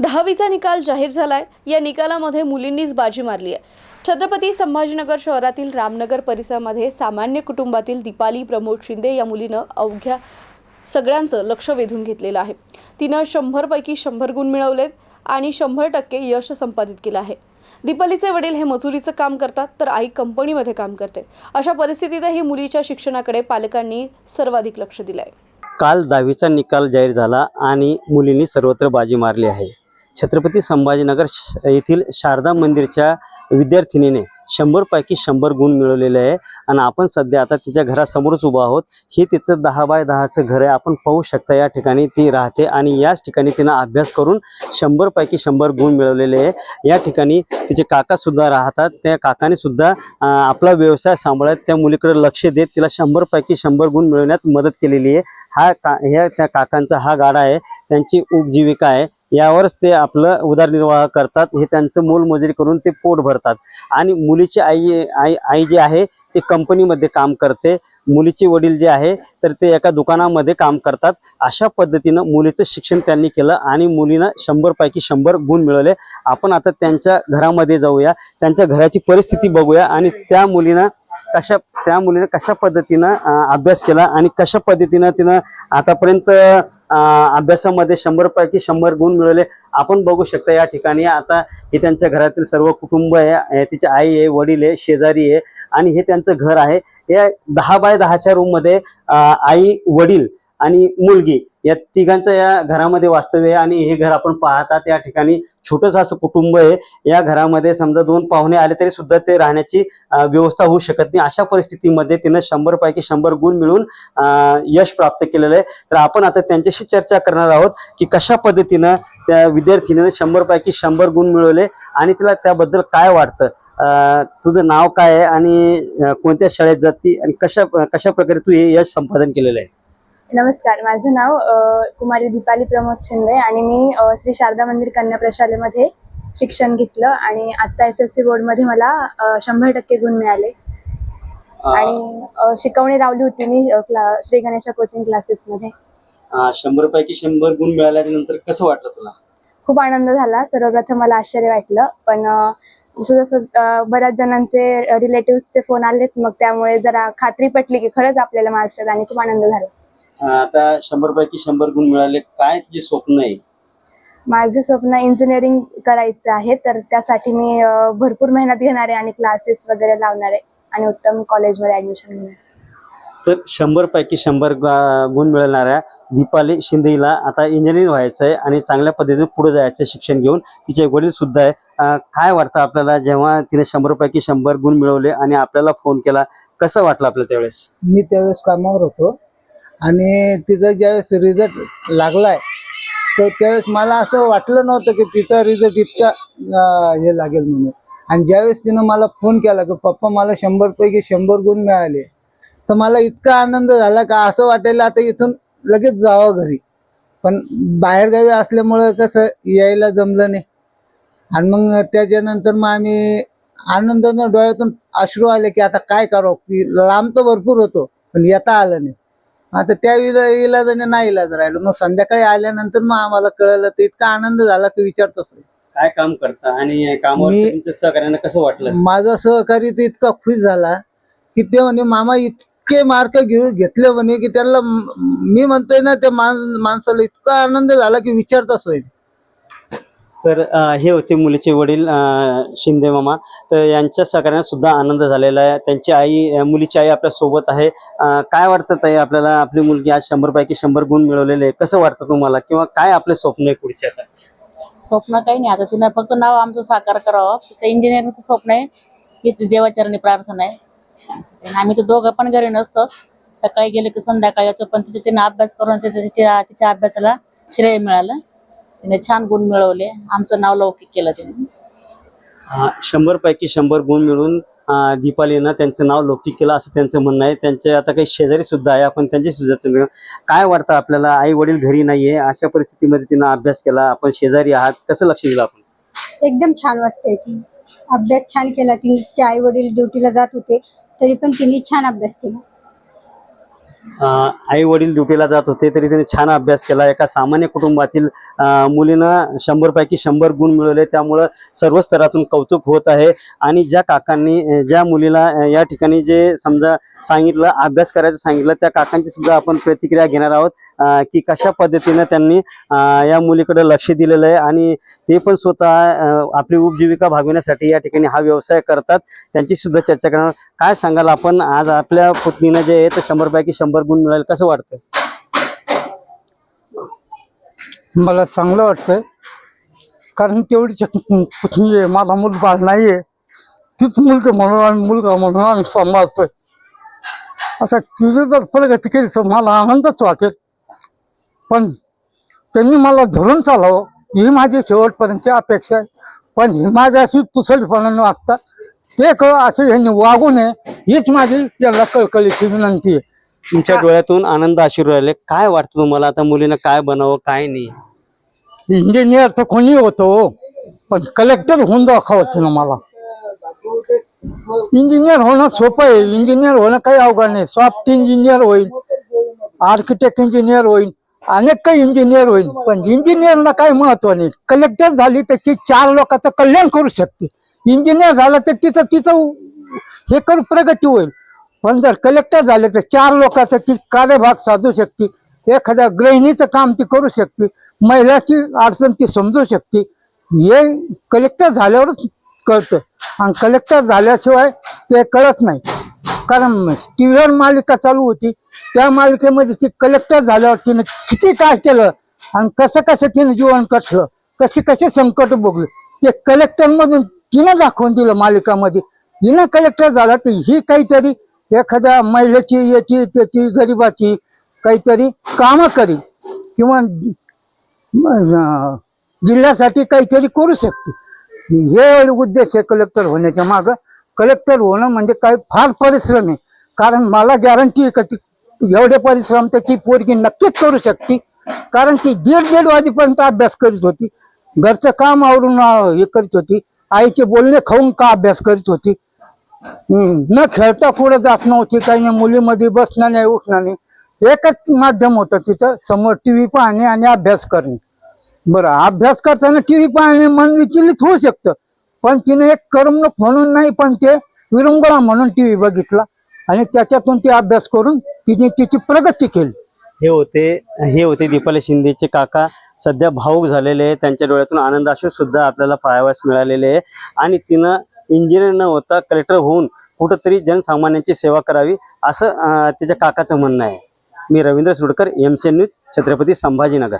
दहावीचा निकाल जाहीर झालाय. या निकालामध्ये मुलींनीच बाजी मारली आहे. छत्रपती संभाजीनगर शहरातील रामनगर परिसरामध्ये सामान्य कुटुंबातील दीपाली प्रमोद शिंदे या मुलीनं अवघ्या सगळ्यांचं लक्ष वेधून घेतलेलं आहे. तिनं शंभरपैकी शंभर गुण मिळवलेत आणि शंभर टक्के यश संपादित केलं आहे. दीपालीचे वडील हे मजुरीचं काम करतात तर आई कंपनीमध्ये काम करते. अशा परिस्थितीतही मुलीच्या शिक्षणाकडे पालकांनी सर्वाधिक लक्ष दिलं आहे काल दहावीचा निकाल जाहीर झाला आणि मुलींनी सर्वत्र बाजी मारली आहे. छत्रपती संभाजीनगर श- येथील शारदा मंदिरच्या विद्यार्थिनीने शंभरपैकी शंभर गुण मिळवलेले आहे. आणि आपण सध्या आता तिच्या घरासमोरच उभा आहोत. हे तिचं दहा बाय दहाचं घर आहे. आपण पाहू शकता या ठिकाणी ती राहते. आणि याच ठिकाणी तिनं अभ्यास करून शंभरपैकी शंभर गुण मिळवलेले आहे. या ठिकाणी तिचे काका सुद्धा राहतात. त्या काकाने सुद्धा आपला व्यवसाय सांभाळत त्या मुलीकडे लक्ष देत तिला शंभरपैकी शंभर गुण मिळवण्यात मदत केलेली आहे. हा का ह्या त्या काकांचा हा गाडा आहे. त्यांची उपजीविका आहे. यावरच ते आपलं उदरनिर्वाह करतात. हे त्यांचं मोलमजुरी करून ते पोट भरतात. आणि मुलीची आई आई आई जी आहे ती कंपनीमध्ये काम करते. मुलीचे वडील जे आहे तर ते एका दुकानामध्ये काम करतात. अशा पद्धतीनं मुलीचं शिक्षण त्यांनी केलं आणि मुलीनं शंभरपैकी शंभर गुण मिळवले. आपण आता त्यांच्या घरामध्ये जाऊया त्यांच्या घराची परिस्थिती बघूया आणि त्या मुलीनं कशा त्या मुलीनं कशा पद्धतीनं अभ्यास केला आणि कशा पद्धतीनं तिनं आतापर्यंत अभ्यासामध्ये शंभरपैकी शंभर गुण मिळवले. आपण बघू शकता या ठिकाणी आता हे त्यांच्या घरातील सर्व कुटुंब आहे तिची आई आहे वडील आहे शेजारी आहे आणि हे त्यांचं घर आहे. या दहा बाय दहाच्या रूममध्ये आई वडील आणि मुलगी या तिघांचं या घरामध्ये वास्तव्य आहे आणि हे घर आपण पाहतात या ठिकाणी छोटंसं असं कुटुंब आहे. या घरामध्ये समजा दोन पाहुणे आले तरी सुद्धा ते राहण्याची व्यवस्था होऊ शकत नाही. अशा परिस्थितीमध्ये तिनं शंभर पैकी शंभर गुण मिळून यश प्राप्त केलेलं आहे. तर आपण आता त्यांच्याशी चर्चा करणार आहोत की कशा पद्धतीनं त्या विद्यार्थिनीनं शंभर पैकी शंभर गुण मिळवले आणि तिला त्याबद्दल काय वाटतं? तुझं नाव काय आहे आणि कोणत्या शाळेत जाती आणि कशा कशा प्रकारे तू हे यश संपादन केलेलं आहे? नमस्कार माझं नाव कुमारी दीपाली प्रमोद शिंदे आणि मी श्री शारदा मंदिर कन्या प्रशालेमध्ये शिक्षण घेतलं आणि आता एस एस सी बोर्डमध्ये मला शंभर टक्के गुण मिळाले. आणि शिकवणी लावली होती मी क्ला श्री गणेशा कोचिंग क्लासेसमध्ये शंभर पैकी शंभर गुण मिळाल्यानंतर कसं वाटलं तुला? खूप आनंद झाला. सर्वप्रथम मला आश्चर्य वाटलं. पण जसं जसं बऱ्याच जणांचे रिलेटिव्सचे फोन आलेत मग त्यामुळे जरा खात्री पटली की खरंच आपल्याला मार्क्स आहेत आणि खूप आनंद झाला. आता शंभर पैकी शंभर गुण मिळाले. काय तुझे स्वप्न आहे? माझं स्वप्न इंजिनिअरिंग करायचं आहे तर त्यासाठी मी अ, भरपूर मेहनत घेणार आहे आणि क्लासेस वगैरे लावणार आहे आणि उत्तम कॉलेजमध्ये ऍडमिशन घेणार. आहे. तर शंभर पैकी शंभर गा- गुण मिळवणाऱ्या दीपाली शिंदेला आता इंजिनिअरिंग व्हायचं आहे आणि चांगल्या पद्धतीने पुढे जायचं आहे शिक्षण घेऊन. तिचे वडील सुद्धा आहे. अं, काय वाटतं आपल्याला जेव्हा तिने शंभर पैकी शंभर गुण मिळवले आणि आपल्याला फोन केला कसं वाटलं आपल्याला त्यावेळेस? मी त्यावेळेस कामावर होतो. आणि तिचा ज्यावेळेस रिझल्ट लागलाय तर त्यावेळेस मला असं वाटलं नव्हतं की तिचा रिझल्ट इतका हे लागेल म्हणून. आणि ज्यावेळेस तिनं मला फोन केला की पप्पा मला शंभर पैकी शंभर गुण मिळाले. तर मला इतका आनंद झाला का असं वाटायला आता इथून लगेच जावं घरी. पण बाहेरगावी असल्यामुळं कसं यायला जमलं नाही. आणि मग त्याच्यानंतर मग आम्ही आनंदानं डोळ्यातून अश्रू आले की आता काय करावं? की लांब तर भरपूर होतो पण येता आलं नाही. आता त्या इला इलाजाने नाही इलाज राहिलो. मग संध्याकाळी आल्यानंतर मग आम्हाला कळलं तर इतका आनंद झाला की विचारतोच. काय काम करता आणि कामावर मी- तुमच्या सहकार्यानं कसं वाटलं? माझा सहकारी तर इतका खुश झाला की ते म्हणे मामा इतके मार्क घेऊ घेतले म्हणे की त्यांना म- मी म्हणतोय ना त्या माण माणसाला इतका आनंद झाला की विचारताच होईल तर हे होते मुलीचे वडील शिंदे मामा. तर यांच्या सगळ्यांना सुद्धा आनंद झालेला आहे. त्यांची आई मुलीची आई आपल्यासोबत आहे. काय वाटतं ताई आपल्याला? आपली मुलगी आज शंभर पैकी शंभर गुण मिळवलेले आहे. कसं वाटतं तुम्हाला? किंवा काय आपले स्वप्न आहे पुढचे आता? स्वप्न काही नाही. आता तिनं फक्त नाव आमचं साकार करावं. तिचं इंजिनिअरिंगचं स्वप्न आहे. हीच देवाचरणी प्रार्थना आहे. आम्ही तर दोघं पण घरी नसतो. सकाळी गेले की संध्याकाळी येतो. पण तिचे तिनं अभ्यास करून तिच्या तिच्या तिच्या अभ्यासाला श्रेय मिळालं. तिने छान गुण मिळवले. आमचं नाव लौकिक केलं तिने. शंभर पैकी शंभर गुण मिळून दीपालीनं त्यांचं नाव लौकिक केलं असं त्यांचं म्हणणं आहे. त्यांचे आता काही शेजारी सुद्धा आहे. आपण त्यांची सुद्धा काय वाटतं आपल्याला? आई वडील घरी नाहीये. अशा परिस्थितीमध्ये तिनं अभ्यास केला. आपण शेजारी आहात. कसं लक्ष दिलं आपण? एकदम छान वाटतंय की अभ्यास छान केला. तिचे आई वडील ड्युटीला जात होते. तरी पण तिने छान अभ्यास केला. आई वडील ड्युटीला जात होते तरी त्याने छान अभ्यास केला. एका सामान्य कुटुंबातील मुलीनं शंभरपैकी शंभर गुण मिळवले. त्यामुळं सर्व स्तरातून कौतुक होत आहे. आणि ज्या काकांनी ज्या मुलीला या ठिकाणी जे समजा सांगितलं अभ्यास करायचं सांगितलं त्या काकांची सुद्धा आपण प्रतिक्रिया घेणार आहोत की कशा पद्धतीनं त्यांनी या मुलीकडे लक्ष दिलेलं आहे. आणि ते पण स्वतः आपली उपजीविका भागविण्यासाठी या ठिकाणी हा व्यवसाय करतात. त्यांची सुद्धा चर्चा करणार काय सांगाल आपण? आज आपल्या पत्नीनं जे आहे ते शंभर पैकी शंभर गुण मिळाले कसं वाटतं मला चांगलं वाटतंय. कारण तेवढी शक- आहे म्हणजे माझा मुलगा नाही आहे तीच मुलगा म्हणून आम्ही मुलगा म्हणून आम्ही सांभाळतोय. आता तिने जर प्रगती केली तर मला आनंदच वाटेल. पण त्यांनी मला धरून चालावं ही माझी शेवटपर्यंतची अपेक्षा आहे. पण ही माझ्याशी तुसडपणाने वागतात. ते क असं ह्यांनी वागू नये हीच माझी याला कळकळीची विनंती आहे. तुमच्या डोळ्यातून आनंद आशीर्वाद आले. काय वाटतं तुम्हाला? आता मुलीनं काय बनावं काय नाही? इंजिनियर तर कोणी होतो? हो. पण कलेक्टर होऊन दाखवत ना मला. इंजिनियर होणं सोपं आहे. इंजिनियर होणं काही अवघड नाही. सॉफ्ट इंजिनियर होईल आर्किटेक्ट इंजिनियर होईल अनेक काही इंजिनियर होईल पण इंजिनियरला काही महत्त्व नाही. कलेक्टर झाली तर ती चार लोकांचं कल्याण करू शकते. इंजिनियर झालं तर तिचं तिचं हे करू प्रगती होईल. पण जर कलेक्टर झाले तर चार लोकांचा ती कार्यभाग साधू शकते. एखाद्या गृहिणीचं काम ती करू शकते. महिलाची अडचण ती समजू शकते. हे कलेक्टर झाल्यावरच कळतं. आणि कलेक्टर झाल्याशिवाय ते कळत नाही. कारण टी व्हीवर मालिका चालू होती. त्या मालिकेमध्ये ती कलेक्टर झाल्यावर तिने किती काय केलं आणि कसं कसं तिने जीवन कटलं कसे कसे संकट भोगले ते कलेक्टरमधून तिनं दाखवून दिलं मालिकामध्ये. हिनं कलेक्टर झाला तर ही काहीतरी एखाद्या महिलेची याची त्याची गरिबाची काहीतरी कामं करी किंवा जिल्ह्यासाठी काहीतरी करू शकते. हे उद्देश आहे कलेक्टर होण्याच्या मागं. कलेक्टर होणं म्हणजे काही फार परिश्रम आहे. कारण मला गॅरंटी आहे का ती एवढे परिश्रम तर ती पोरगी नक्कीच करू शकते. कारण ती दीड दीड वाजेपर्यंत अभ्यास करीत होती. घरचं काम आवरून हे करीत होती. आईचे बोलणे खाऊन का अभ्यास करीत होती? न खेळता पुढे जात नव्हती काही नाही मुलीमध्ये बसणं नाही उठणं नाही. एकच माध्यम होतं तिचं समोर टी व्ही पाहणे आणि अभ्यास करणे. बरं अभ्यास करताना टी व्ही पाहणे मन विचलित होऊ शकतं. पण तिने एक करमणूक म्हणून नाही पण ते विरंगुळा म्हणून टी व्ही बघितला आणि त्याच्यातून ती अभ्यास करून तिने तिची प्रगती केली. हे होते हे होते दीपाली शिंदेचे काका. सध्या भाऊक झालेले आहे त्यांच्या डोळ्यातून आनंद सुद्धा आपल्याला पाहावयास मिळालेले आहे. आणि तिनं इंजिनियर न होता कलेक्टर होऊन कुठंतरी जनसामान्यांची सेवा करावी असं त्याच्या तिच्या काकाचं म्हणणं आहे. मी Ravindra Sudkar M C news Chhatrapati Sambhajinagar.